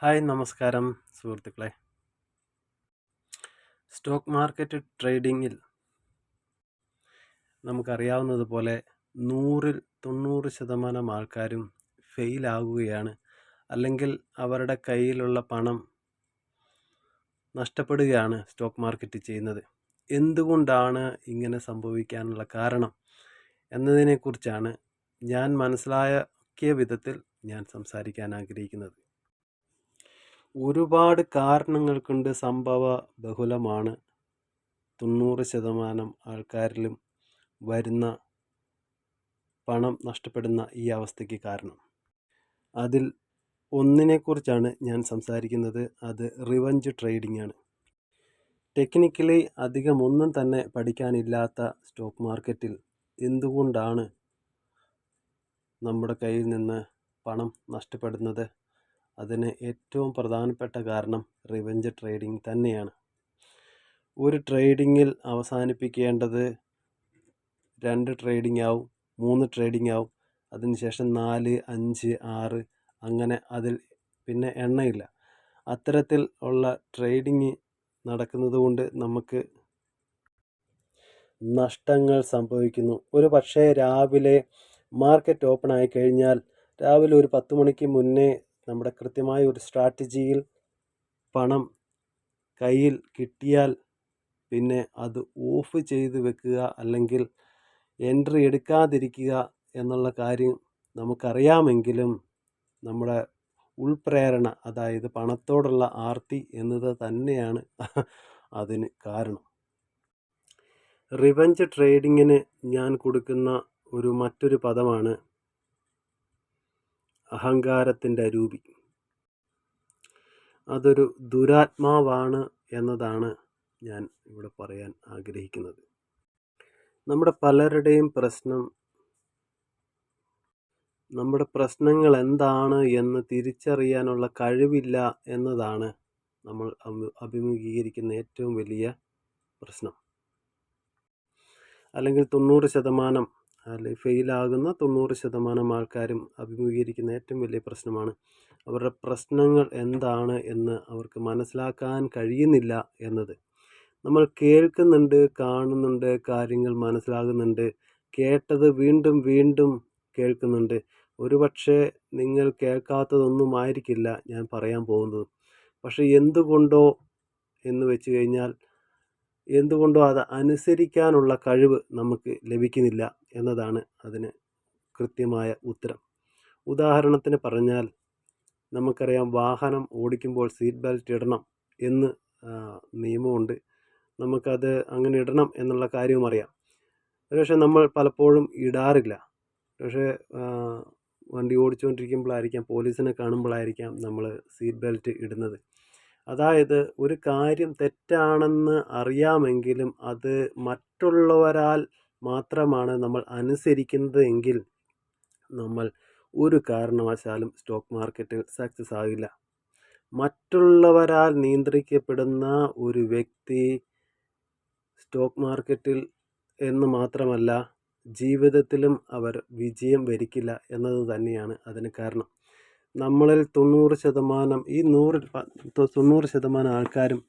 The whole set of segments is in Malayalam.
ഹായ് നമസ്കാരം സുഹൃത്തുക്കളെ. സ്റ്റോക്ക് മാർക്കറ്റ് ട്രേഡിങ്ങിൽ നമുക്കറിയാവുന്നതുപോലെ നൂറിൽ തൊണ്ണൂറ് ശതമാനം ആൾക്കാരും ഫെയിലാകുകയാണ് അല്ലെങ്കിൽ അവരുടെ കയ്യിലുള്ള പണം നഷ്ടപ്പെടുകയാണ് സ്റ്റോക്ക് മാർക്കറ്റ് ചെയ്യുന്നത്. എന്തുകൊണ്ടാണ് ഇങ്ങനെ സംഭവിക്കാനുള്ള കാരണം എന്നതിനെക്കുറിച്ചാണ് ഞാൻ മനസ്സിലാക്കിയ വിധത്തിൽ ഞാൻ സംസാരിക്കാൻ ആഗ്രഹിക്കുന്നത്. ഒരുപാട് കാരണങ്ങൾ കൊണ്ട് സംഭവ ബഹുലമാണ്. തൊണ്ണൂറ് ശതമാനം ആൾക്കാരിലും വരുന്ന പണം നഷ്ടപ്പെടുന്ന ഈ അവസ്ഥയ്ക്ക് കാരണം. അതിൽ ഒന്നിനെക്കുറിച്ചാണ് ഞാൻ സംസാരിക്കുന്നത്. അത് റിവഞ്ച് ട്രേഡിംഗ് ആണ് ടെക്നിക്കലി അധികം ഒന്നും തന്നെ പഠിക്കാനില്ലാത്ത സ്റ്റോക്ക് മാർക്കറ്റിൽ എന്തുകൊണ്ടാണ് നമ്മുടെ കയ്യിൽ നിന്ന് പണം നഷ്ടപ്പെടുന്നത്? അതിന് ഏറ്റവും പ്രധാനപ്പെട്ട കാരണം റിവഞ്ച് ട്രേഡിംഗ് തന്നെയാണ്. ഒരു ട്രേഡിങ്ങിൽ അവസാനിപ്പിക്കേണ്ടത് രണ്ട് ട്രേഡിംഗ് ആവും മൂന്ന് ട്രേഡിംഗ് ആവും അതിനുശേഷം നാല് അഞ്ച് ആറ് അങ്ങനെ അതിൽ പിന്നെ എണ്ണയില്ല. അത്തരത്തിൽ ഉള്ള ട്രേഡിങ് നടക്കുന്നത് കൊണ്ട് നമുക്ക് നഷ്ടങ്ങൾ സംഭവിക്കുന്നു. ഒരു പക്ഷേ രാവിലെ മാർക്കറ്റ് ഓപ്പൺ ആയി കഴിഞ്ഞാൽ രാവിലെ ഒരു പത്ത് മണിക്ക് മുന്നേ നമ്മുടെ കൃത്യമായ ഒരു സ്ട്രാറ്റജിയിൽ പണം കയ്യിൽ കിട്ടിയാൽ പിന്നെ അത് ഓഫ് ചെയ്ത് വെക്കുക അല്ലെങ്കിൽ എൻട്രി എടുക്കാതിരിക്കുക എന്നുള്ള കാര്യം നമുക്കറിയാമെങ്കിലും നമ്മുടെ ഉൾപ്രേരണ അതായത് പണത്തോടുള്ള ആർത്തി എന്നത് തന്നെയാണ് അതിന് കാരണം. റിവഞ്ച് ട്രേഡിങ്ങിന് ഞാൻ കൊടുക്കുന്ന ഒരു മറ്റൊരു പദമാണ് അഹങ്കാരത്തിന്റെ രൂപി. അതൊരു ദുരാത്മാവാണ് എന്നതാണ് ഞാൻ ഇവിടെ പറയാൻ ആഗ്രഹിക്കുന്നത്. നമ്മുടെ പലരുടെയും പ്രശ്നം നമ്മുടെ പ്രശ്നങ്ങൾ എന്താണ് എന്ന് തിരിച്ചറിയാനുള്ള കഴിവില്ല എന്നതാണ് നമ്മൾ അഭിമുഖീകരിക്കുന്ന ഏറ്റവും വലിയ പ്രശ്നം. അല്ലെങ്കിൽ തൊണ്ണൂറ് ശതമാനം അല്ലെങ്കിൽ ഫെയിലാകുന്ന തൊണ്ണൂറ് ശതമാനം ആൾക്കാരും അഭിമുഖീകരിക്കുന്ന ഏറ്റവും വലിയ പ്രശ്നമാണ്. അവരുടെ പ്രശ്നങ്ങൾ എന്താണ് എന്ന് അവർക്ക് മനസ്സിലാക്കാൻ കഴിയുന്നില്ല എന്നത്. നമ്മൾ കേൾക്കുന്നുണ്ട് കാണുന്നുണ്ട് കാര്യങ്ങൾ മനസ്സിലാകുന്നുണ്ട് കേട്ടത് വീണ്ടും വീണ്ടും കേൾക്കുന്നുണ്ട്. ഒരുപക്ഷെ നിങ്ങൾ കേൾക്കാത്തതൊന്നും ആയിരിക്കില്ല ഞാൻ പറയാൻ പോകുന്നത്. പക്ഷെ എന്തുകൊണ്ടോ എന്ന് വെച്ച് കഴിഞ്ഞാൽ എന്തുകൊണ്ടോ അത് അനുസരിക്കാനുള്ള കഴിവ് നമുക്ക് ലഭിക്കുന്നില്ല. എന്നതാണ് അതിന് കൃത്യമായ ഉത്തരം. ഉദാഹരണത്തിന് പറഞ്ഞാൽ നമുക്കറിയാം വാഹനം ഓടിക്കുമ്പോൾ സീറ്റ് ബെൽറ്റ് ഇടണം എന്ന് നിയമമുണ്ട്. നമുക്കത് അങ്ങനെ ഇടണം എന്നുള്ള കാര്യവും അറിയാം. പക്ഷേ നമ്മൾ പലപ്പോഴും ഇടാറില്ല. പക്ഷേ വണ്ടി ഓടിച്ചുകൊണ്ടിരിക്കുമ്പോഴായിരിക്കാം പോലീസിനെ കാണുമ്പോഴായിരിക്കാം നമ്മൾ സീറ്റ് ബെൽറ്റ് ഇടുന്നത്. അതായത് ഒരു കാര്യം തെറ്റാണെന്ന് അറിയാമെങ്കിലും അത് മറ്റുള്ളവരാൽ മാത്രമാണ് നമ്മൾ അനുസരിക്കുന്നത് എങ്കിൽ നമ്മൾ ഒരു കാരണവശാലും സ്റ്റോക്ക് മാർക്കറ്റിൽ സക്സസ് ആകില്ല. മറ്റുള്ളവരാൽ നിയന്ത്രിക്കപ്പെടുന്ന ഒരു വ്യക്തി സ്റ്റോക്ക് മാർക്കറ്റിൽ എന്ന് മാത്രമല്ല ജീവിതത്തിലും അവർ വിജയം വരിക്കില്ല എന്നത് തന്നെയാണ് അതിന് കാരണം. നമ്മളിൽ തൊണ്ണൂറ് ശതമാനം ഈ നൂറ് തൊണ്ണൂറ് ശതമാനം ആൾക്കാരും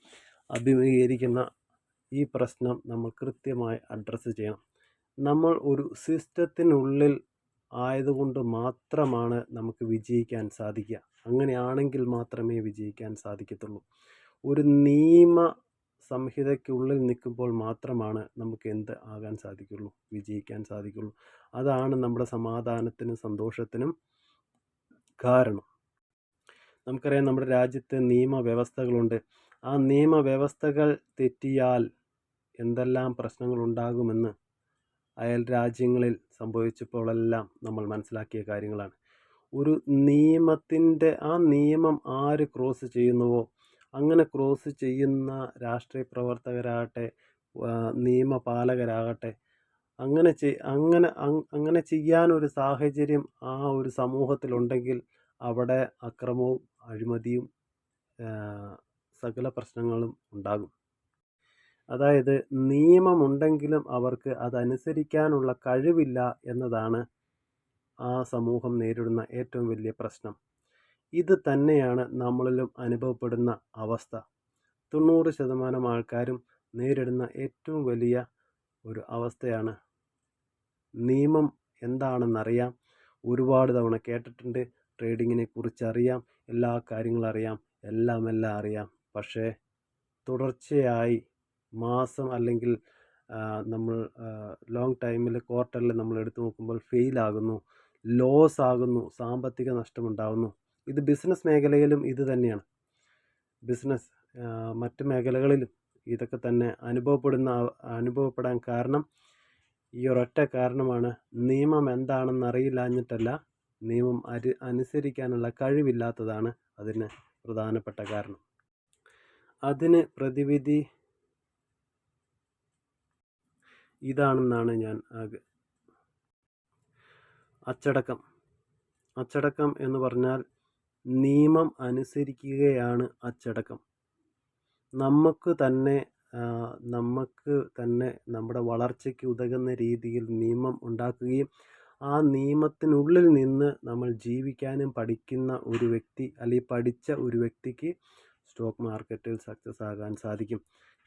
അഭിമുഖീകരിക്കുന്ന ഈ പ്രശ്നം നമ്മൾ കൃത്യമായി അഡ്രസ്സ് ചെയ്യണം. നമ്മൾ ഒരു സിസ്റ്റത്തിനുള്ളിൽ ആയതുകൊണ്ട് മാത്രമാണ് നമുക്ക് വിജയിക്കാൻ സാധിക്കുക. അങ്ങനെയാണെങ്കിൽ മാത്രമേ വിജയിക്കാൻ സാധിക്കത്തുള്ളൂ. ഒരു നിയമ സംഹിതയ്ക്കുള്ളിൽ നിൽക്കുമ്പോൾ മാത്രമാണ് നമുക്ക് എന്ത് ആകാൻ സാധിക്കുള്ളൂ? വിജയിക്കാൻ സാധിക്കുള്ളൂ. അതാണ് നമ്മുടെ സമാധാനത്തിനും സന്തോഷത്തിനും കാരണം. നമുക്കറിയാം നമ്മുടെ രാജ്യത്ത് നിയമവ്യവസ്ഥകളുണ്ട്. ആ നിയമവ്യവസ്ഥകൾ തെറ്റിയാൽ എന്തെല്ലാം പ്രശ്നങ്ങൾ ഉണ്ടാകുമെന്ന് അയൽ രാജ്യങ്ങളിൽ സംഭവിച്ചപ്പോഴെല്ലാം നമ്മൾ മനസ്സിലാക്കിയ കാര്യങ്ങളാണ്. ഒരു നിയമത്തിന്റെ ആ നിയമം ആര് ക്രോസ് ചെയ്യുന്നുവോ അങ്ങനെ ക്രോസ് ചെയ്യുന്ന രാഷ്ട്രീയ പ്രവർത്തകരാകട്ടെ നിയമപാലകരാകട്ടെ അങ്ങനെ അങ്ങനെ അങ്ങനെ ചെയ്യാനൊരു സാഹചര്യം ആ ഒരു സമൂഹത്തിലുണ്ടെങ്കിൽ അവിടെ അക്രമവും അഴിമതിയും സകല പ്രശ്നങ്ങളും ഉണ്ടാകും. അതായത് നിയമമുണ്ടെങ്കിലും അവർക്ക് അതനുസരിക്കാനുള്ള കഴിവില്ല എന്നതാണ് ആ സമൂഹം നേരിടുന്ന ഏറ്റവും വലിയ പ്രശ്നം. ഇത് തന്നെയാണ് നമ്മളിലും അനുഭവപ്പെടുന്ന അവസ്ഥ. തൊണ്ണൂറ് ശതമാനം ആൾക്കാരും നേരിടുന്ന ഏറ്റവും വലിയ ഒരു അവസ്ഥയാണ് നിയമം എന്താണെന്നറിയാം. ഒരുപാട് തവണ കേട്ടിട്ടുണ്ട്. ട്രേഡിങ്ങിനെ കുറിച്ച് അറിയാം. എല്ലാ കാര്യങ്ങളും അറിയാം. എല്ലാം എല്ലാം അറിയാം. പക്ഷേ തുടർച്ചയായി മാസം അല്ലെങ്കിൽ നമ്മൾ ലോങ് ടൈമിൽ ക്വാർട്ടറിൽ നമ്മൾ എടുത്തു നോക്കുമ്പോൾ ഫെയിലാകുന്നു ലോസ് ആകുന്നു സാമ്പത്തിക നഷ്ടമുണ്ടാകുന്നു. ഇത് ബിസിനസ് മേഖലയിലും ഇത് തന്നെയാണ്. ബിസിനസ് മറ്റ് മേഖലകളിലും ഇതൊക്കെ തന്നെ അനുഭവപ്പെടുന്ന അനുഭവപ്പെടാൻ കാരണം ഈ ഒരൊറ്റ കാരണമാണ്. നിയമം എന്താണെന്ന് അറിയില്ലാഞ്ഞിട്ടല്ല നിയമം അരി അനുസരിക്കാനുള്ള കഴിവില്ലാത്തതാണ് അതിന് പ്രധാനപ്പെട്ട കാരണം. അതിന് പ്രതിവിധി ഇതാണെന്നാണ് ഞാൻ അച്ചടക്കം. അച്ചടക്കം എന്ന് പറഞ്ഞാൽ നിയമം അനുസരിക്കുകയാണ് അച്ചടക്കം. നമുക്ക് തന്നെ നമുക്ക് തന്നെ നമ്മുടെ വളർച്ചയ്ക്ക് ഉതകുന്ന രീതിയിൽ നിയമം ഉണ്ടാക്കുകയും ആ നിയമത്തിനുള്ളിൽ നിന്ന് നമ്മൾ ജീവിക്കാനും പഠിക്കുന്ന ഒരു വ്യക്തി അല്ലെങ്കിൽ പഠിച്ച ഒരു വ്യക്തിക്ക് സ്റ്റോക്ക് മാർക്കറ്റിൽ സക്സസ് ആകാൻ സാധിക്കും.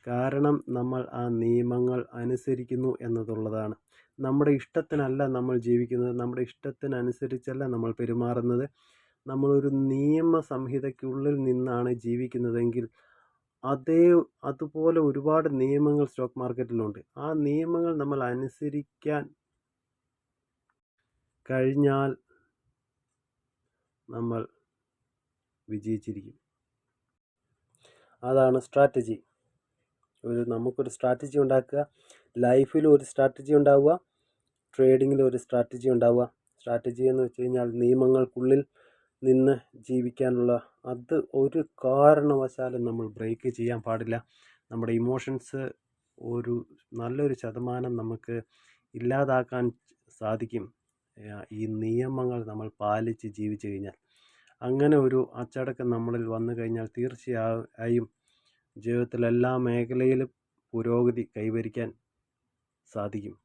കാരണം നമ്മൾ ആ നിയമങ്ങൾ അനുസരിക്കുന്നു എന്നതുള്ളതാണ്. നമ്മുടെ ഇഷ്ടത്തിനല്ല നമ്മൾ ജീവിക്കുന്നത്. നമ്മുടെ ഇഷ്ടത്തിനനുസരിച്ചല്ല നമ്മൾ പെരുമാറുന്നത്. നമ്മളൊരു നിയമ സംഹിതയ്ക്കുള്ളിൽ നിന്നാണ് ജീവിക്കുന്നതെങ്കിൽ അതേ അതുപോലെ ഒരുപാട് നിയമങ്ങൾ സ്റ്റോക്ക് മാർക്കറ്റിലുണ്ട്. ആ നിയമങ്ങൾ നമ്മൾ അനുസരിക്കാൻ കഴിഞ്ഞാൽ നമ്മൾ വിജയിച്ചിരിക്കും. അതാണ് സ്ട്രാറ്റജി ഒരു നമുക്കൊരു സ്ട്രാറ്റജി ഉണ്ടാക്കുക ലൈഫിൽ ഒരു സ്ട്രാറ്റജി ഉണ്ടാവുക ട്രേഡിങ്ങിൽ ഒരു സ്ട്രാറ്റജി ഉണ്ടാവുക. സ്ട്രാറ്റജി എന്ന് വെച്ച് കഴിഞ്ഞാൽ നിയമങ്ങൾക്കുള്ളിൽ നിന്ന് ജീവിക്കാനുള്ള അത് ഒരു കാരണവശാലും നമ്മൾ ബ്രേക്ക് ചെയ്യാൻ പാടില്ല. നമ്മുടെ ഇമോഷൻസ് ഒരു നല്ലൊരു ശതമാനം നമുക്ക് ഇല്ലാതാക്കാൻ സാധിക്കും. ഈ നിയമങ്ങൾ നമ്മൾ പാലിച്ച് ജീവിച്ചു കഴിഞ്ഞാൽ. അങ്ങനെ ഒരു അച്ചടക്കം നമ്മളിൽ വന്നു കഴിഞ്ഞാൽ തീർച്ചയായും ജീവിതത്തിൽ എല്ലാ മേഖലയിലും പുരോഗതി കൈവരിക്കാൻ സാധിക്കും.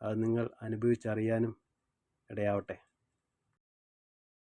അത് നിങ്ങൾ അനുഭവിച്ചറിയാനും ഇടയാവട്ടെ.